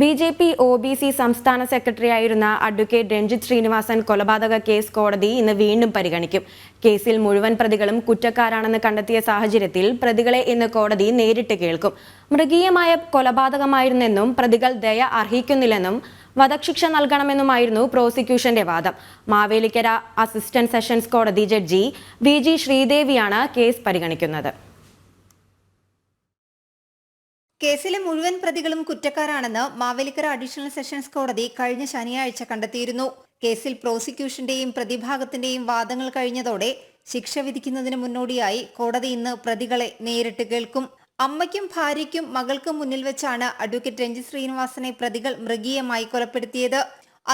B J P O B C സംസ്ഥാന സെക്രട്ടറിയായിരുന്ന advocate Ranjith Sreenivasan കൊലപാതക കേസ് കോടതി ഇന്ന് വീണ്ടും പരിഗണിക്കും. കേസിൽ മുഴുവൻ പ്രതികളും കുറ്റക്കാരാണെന്ന് കണ്ടെത്തിയ സാഹചര്യത്തിൽ പ്രതികളെ ഇന്ന് കോടതി നേരിട്ട് കേൾക്കും. മൃഗീയമായ കൊലപാതകമായിരുന്നെന്നും പ്രതികൾ ദയ അർഹിക്കുന്നില്ലെന്നും വധശിക്ഷ നൽകണമെന്നുമായിരുന്നു പ്രോസിക്യൂഷന്റെ വാദം. മാവേലിക്കര അസിസ്റ്റന്റ് സെഷൻസ് കോടതി ജഡ്ജി വി ജി ശ്രീദേവിയാണ് കേസ് പരിഗണിക്കുന്നത്. കേസിലെ മുഴുവൻ പ്രതികളും കുറ്റക്കാരാണെന്ന് മാവേലിക്കര അഡീഷണൽ സെഷൻസ് കോടതി കഴിഞ്ഞ ശനിയാഴ്ച കണ്ടെത്തിയിരുന്നു. കേസിൽ പ്രോസിക്യൂഷന്റെയും പ്രതിഭാഗത്തിന്റെയും വാദങ്ങൾ കഴിഞ്ഞതോടെ ശിക്ഷ വിധിക്കുന്നതിന് മുന്നോടിയായി കോടതി ഇന്ന് പ്രതികളെ നേരിട്ട് കേൾക്കും. അമ്മയ്ക്കും ഭാര്യയ്ക്കും മകൾക്കും മുന്നിൽ വെച്ചാണ് അഡ്വക്കേറ്റ് രഞ്ജിത് ശ്രീനിവാസനെ പ്രതികൾ മൃഗീയമായി കൊലപ്പെടുത്തിയത്.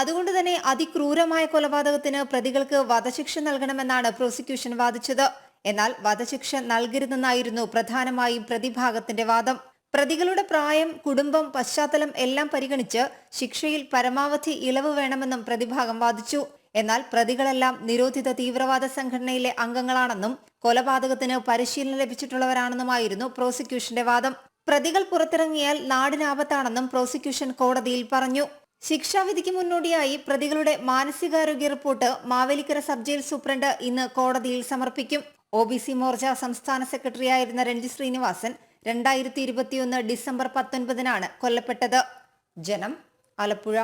അതുകൊണ്ട് തന്നെ അതിക്രൂരമായ കൊലപാതകത്തിന് പ്രതികൾക്ക് വധശിക്ഷ നൽകണമെന്നാണ് പ്രോസിക്യൂഷൻ വാദിച്ചത്. എന്നാൽ വധശിക്ഷ നൽകരുതെന്നായിരുന്നു പ്രധാനമായും പ്രതിഭാഗത്തിന്റെ വാദം. പ്രതികളുടെ പ്രായം കുടുംബം പശ്ചാത്തലം എല്ലാം പരിഗണിച്ച് ശിക്ഷയിൽ പരമാവധി ഇളവ് വേണമെന്നും പ്രതിഭാഗം വാദിച്ചു. എന്നാൽ പ്രതികളെല്ലാം നിരോധിത തീവ്രവാദ സംഘടനയിലെ അംഗങ്ങളാണെന്നും കൊലപാതകത്തിന് പരിശീലനം ലഭിച്ചിട്ടുള്ളവരാണെന്നുമായിരുന്നു പ്രോസിക്യൂഷന്റെ വാദം. പ്രതികൾ പുറത്തിറങ്ങിയാൽ നാടിനാപത്താണെന്നും പ്രോസിക്യൂഷൻ കോടതിയിൽ പറഞ്ഞു. ശിക്ഷാവിധിക്ക് മുന്നോടിയായി പ്രതികളുടെ മാനസികാരോഗ്യ report Mavelikkara sub jail superintendent ഇന്ന് കോടതിയിൽ സമർപ്പിക്കും. ഒ ബി സി മോർച്ച സംസ്ഥാന സെക്രട്ടറിയായിരുന്ന രഞ്ജിത് ശ്രീനിവാസൻ രണ്ടായിരത്തി ഇരുപത്തിയൊന്ന് ഡിസംബർ പത്തൊൻപതിനാണ് കൊല്ലപ്പെട്ടത്. ജനം ആലപ്പുഴ.